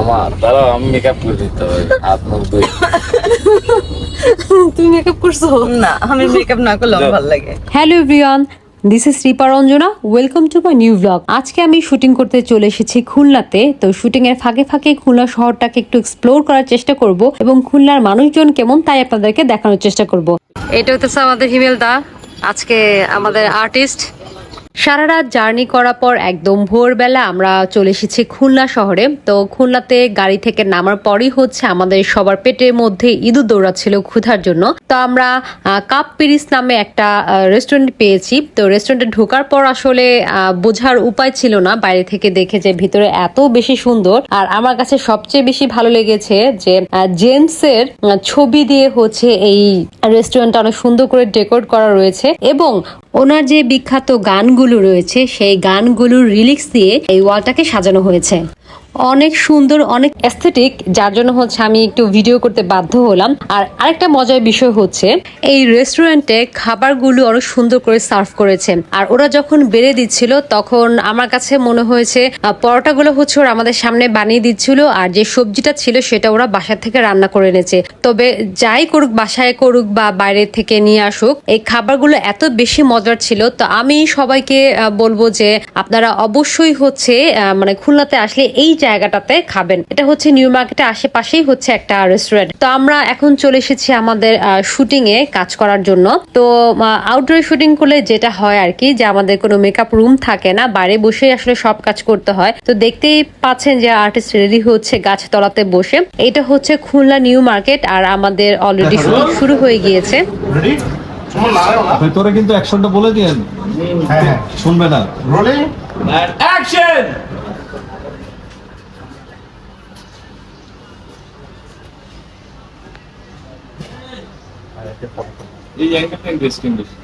আমার। দাঁড়াও আমি মেকআপ করে দিতে হবে। হাত মুখ ধুই তুমি মেকআপ করছ? না আমি মেকআপ না করলে আমার ভালো লাগে। Hello everyone this is Ripa Ranjana welcome to my new blog আজকে আমি শুটিং করতে চলে এসেছি খুলনাতে। তো শুটিং এর ফাঁকে ফাঁকে খুলনা শহরটাকে একটু এক্সপ্লোর করার চেষ্টা করব এবং খুলনার মানুষজন কেমন তাই আপনাদেরকে দেখানোর চেষ্টা করব। এটা হচ্ছে আমাদের হিমেল দা আজকে আমাদের আর্টিস্ট সারা রাত জার্নি করার পর একদম ভোরবেলা আমরা চলে এসেছি খুলনা শহরে। তো খুলনাতে গাড়ি থেকে নামার পরই হচ্ছে আমাদের সবার পেটের মধ্যে ইঁদুর দৌড়াচ্ছিল ক্ষুধার জন্য। তো আমরা কাপ পিরিস নামে একটা রেস্টুরেন্ট পেয়েছি। তো রেস্টুরেন্টে ঢোকার পর আসলে বোঝার উপায় ছিল না। বাইরে থেকে দেখে যে ভিতরে এত বেশি সুন্দর। আর আমার কাছে সবচেয়ে বেশি ভালো লেগেছে যে জেমসের ছবি দিয়ে হচ্ছে এই রেস্টুরেন্টটা অনেক সুন্দর করে ডেকোরেট করা রয়েছে। এবং ওনার যে বিখ্যাত গানগুলো রয়েছে সেই গানগুলোর রিলিক্স দিয়ে এই ওয়ালটাকে সাজানো হয়েছে। অনেক সুন্দর, অনেক অ্যাস্থেটিক যার জন্য হচ্ছে আমি একটু ভিডিও করতে বাধ্য হলাম। আর আরেকটা মজার বিষয় হচ্ছে, এই রেস্টুরেন্টে খাবারগুলো অনেক সুন্দর করে সার্ভ করেছে। আর ওরা যখন বেড়ে দিচ্ছিল, তখন আমার কাছে মনে হয়েছে পরোটাগুলো হচ্ছে ওরা আমাদের সামনে বানিয়ে দিচ্ছিল, আর যে সবজিটা ছিল সেটা ওরা বাসা থেকে রান্না করে এনেছে। তবে যাই করুক, বাসায় করুক বা বাইরে থেকে নিয়ে আসুক, এই খাবারগুলো এত বেশি মজার ছিল। তো আমি সবাইকে বলব যে আপনারা অবশ্যই হচ্ছে মানে খুলনাতে আসলে এই জায়গাটাতে খাবেন। এটা হচ্ছে নিউ মার্কেটের আশেপাশেই হচ্ছে একটা রেস্টুরেন্ট তো আমরা এখন চলে এসেছি আমাদের শুটিং এ কাজ করার জন্য। তো আউটডোর শুটিং করলে যেটা হয় আর কি যে আমাদের কোনো মেকআপ রুম থাকে না বাইরে বসেই আসলে সব কাজ করতে হয়। তো দেখতেই পাচ্ছেন যে আর্টিস্ট রেডি হচ্ছে গাছ তলাতে বসে। এটা হচ্ছে খুলনা নিউ মার্কেট আর আমাদের অলরেডি শুটিং শুরু হয়ে গিয়েছে। ভেতরে কিন্তু অ্যাকশনটা বলে দিয়েন। হ্যাঁ শুনবে না। রোলিং অ্যাকশন এই অ্যাঙ্গেলটা ইন্টারেস্টিং বেশি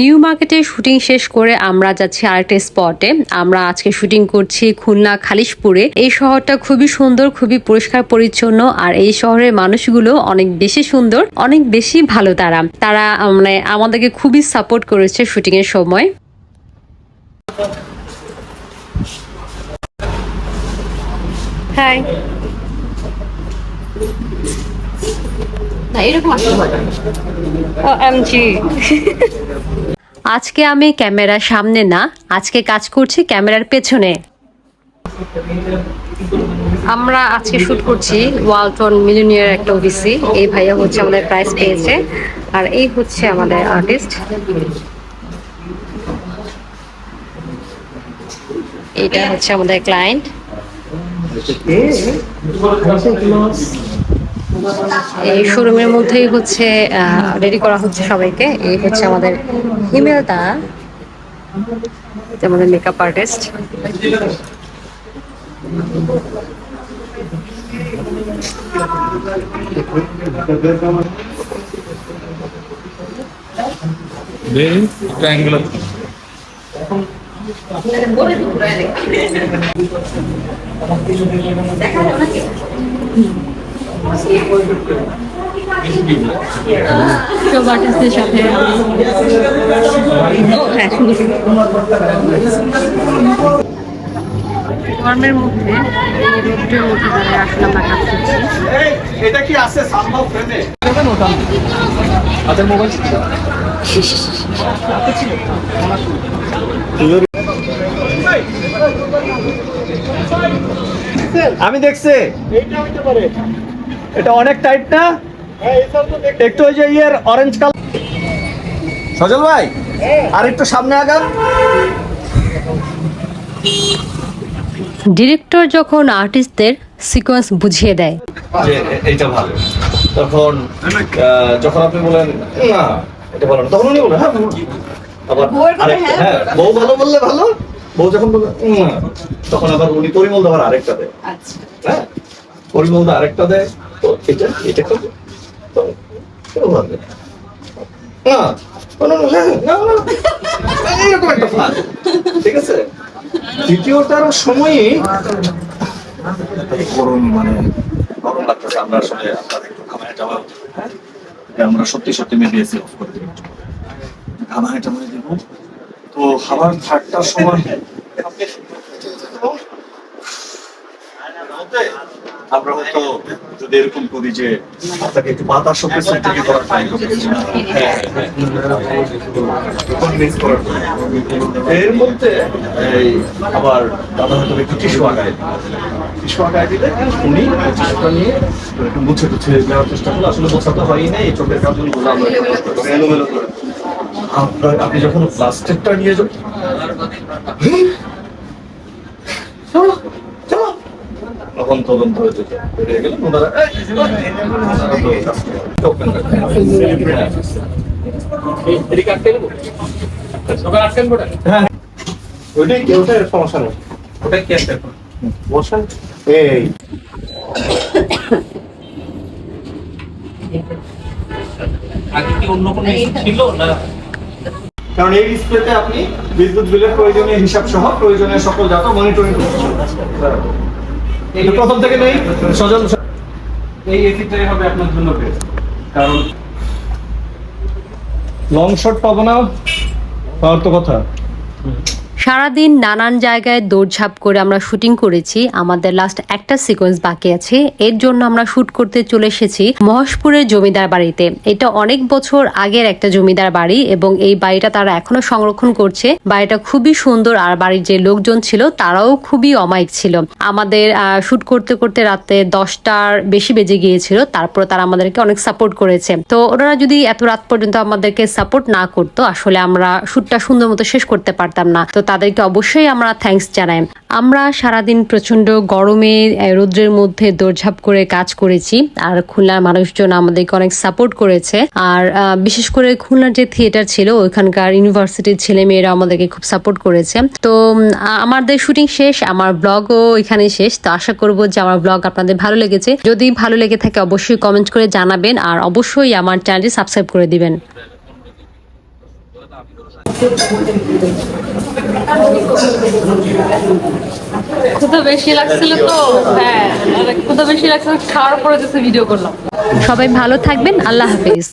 নিউ মার্কেটে শুটিং শেষ করে আমরা যাচ্ছি আরেকটা স্পটে আমরা আজকে শুটিং করছি খুলনা খালিশপুরে। এই শহরটা খুবই সুন্দর খুবই পরিষ্কার পরিচ্ছন্ন আর এই শহরের মানুষগুলো অনেক বেশি সুন্দর অনেক বেশি ভালো তারা। তারা মানে আমাদেরকে খুবই সাপোর্ট করেছে শুটিং এর সময়। হাই না এরকম আসলে হয় না। আজকে আমি ক্যামেরার সামনে না আজকে কাজ করছি ক্যামেরার পেছনে। আমরা আজকে শুট করছি ওয়ালটন মিলিনিয়ার একটা ওবিসি। এই ভাইয়া হচ্ছে আমাদের প্রাইজ পেয়েছে। আর এই হচ্ছে আমাদের আর্টিস্ট এটা হচ্ছে আমাদের ক্লায়েন্ট এই শোরুমের মধ্যেই হচ্ছে রেডি করা হচ্ছে সবাইকে। এই হচ্ছে আমাদের হিমেলদা আমাদের মেকআপ আর্টিস্ট দেখি একটা অ্যাঙ্গেল সব আর্টিস্টদের সাথে গরমের মধ্যে এই রোদ্রের মধ্যে দাঁড়িয়ে আসলে আমরা কাজ করছি। এটা কি আছে সম্ভব ফ্রেমে? হাতের মোবাইল আমি দেখছি। এটা অনেক টাইট না। একটু ওই যে ইয়ের অরেঞ্জ কালার সজল ভাই আর একটু সামনে আগান ডিরেক্টর যখন আর্টিস্টদের সিকোয়েন্স বুঝিয়ে দেয়। যে এইটা ভালো। তখন যখন আপনি বলেন না এটা ভালো না তখন উনি বলেন হ্যাঁ আবার আরেকটা, হ্যাঁ। বউ ভালো বললে ভালো বউ যখন তখন আবার উনি পরিমল দেওয়ার আরেকটা দেয়। হ্যাঁ পরিমল দা আরেকটা দেয়। এটা এটা না ঠিক আছে? দ্বিতীয়টার সময়ই গরম মানে গরম লাগতেছে। আমরা আসলে আপনাদের একটু খাবার যাওয়া হ্যাঁ? আমরা সত্যি সত্যি মেবিএসি অফ করে দেবো দেবো তো খাবার থাকটার সময় আমরা হয়তো যদি এরকম করি যে আপনাকে একটু বাতাস শব্দের থেকে করার ট্রাই হ্যাঁ, জন্য। এর মধ্যে এই আবার দাদা হয়তো একটু টিস্যু আগায় টিস্যু আগায় দিলে উনি নিয়ে একটু মুছে টুছে দেওয়ার চেষ্টা করলে। আসলে বোঝাতে হয়ই না এই চোখের আমরা একটু কষ্ট করি, এলোমেলো করে আপনার আপনি যখন প্লাস্টিকটা নিয়ে যাবেন চলো চলো তখন তদন্ত হয়েছে বেরিয়ে গেল ওনারা এই, ওনারা তো কাজ করে। Open করে। হ্যাঁ ওইটাই কি ওটাই সমস্যা নেই ওটা কি আছে বসেন এই আগে কি অন্য কোনো ছিল না কারণ এই ডিসপ্লেতে আপনি বিদ্যুৎ বিলের প্রয়োজনীয় হিসাব সহ প্রয়োজনীয় সকল ডাটা মনিটরিং করতে। এটা প্রথম থেকে নেই সজল এই এসিটাই হবে আপনার জন্য বেস্ট কারণ লং শট পাবো না, পাওয়ার তো কথা। সারাদিন নানান জায়গায় দৌড়ঝাঁপ করে আমরা শুটিং করেছি। আমাদের লাস্ট একটা সিকোয়েন্স বাকি আছে। এর জন্য আমরা শুট করতে চলে এসেছি মহেশপুরের জমিদার বাড়িতে। এটা অনেক বছর আগের একটা জমিদার বাড়ি এবং এই বাড়িটা তারা এখনও সংরক্ষণ করছে। বাড়িটা খুবই সুন্দর আর বাড়ির যে লোকজন ছিল তারাও খুবই অমায়িক ছিল। আমাদের শুট করতে করতে রাতে দশটার বেশি বেজে গিয়েছিল। তারপর তারা আমাদেরকে অনেক সাপোর্ট করেছে। তো ওনারা যদি এত রাত পর্যন্ত আমাদেরকে সাপোর্ট না করতো, আসলে আমরা শুটটা সুন্দর মতো শেষ করতে পারতাম না। তো তাদেরকে অবশ্যই আমরা থ্যাঙ্কস জানাই। আমরা সারাদিন প্রচণ্ড গরমে রৌদ্রের মধ্যে দৌড়ঝাঁপ করে কাজ করেছি। আর খুলনার মানুষজন আমাদেরকে অনেক সাপোর্ট করেছে। আর বিশেষ করে খুলনার যে থিয়েটার ছিল, ওইখানকার ইউনিভার্সিটির ছেলে মেয়েরা আমাদেরকে খুব সাপোর্ট করেছে। তো আমাদের শুটিং শেষ, আমার ব্লগও এখানে শেষ। তো আশা করব যে আমার ব্লগ আপনাদের ভালো লেগেছে। যদি ভালো লেগে থাকে, অবশ্যই কমেন্ট করে জানাবেন। আর অবশ্যই আমার চ্যানেলটি সাবস্ক্রাইব করে দিবেন। বেশি লাগছিল তো হ্যাঁ বেশি লাগছিল, খাওয়ার পরে ভিডিও করলাম। সবাই ভালো থাকবেন, আল্লাহ হাফিজ।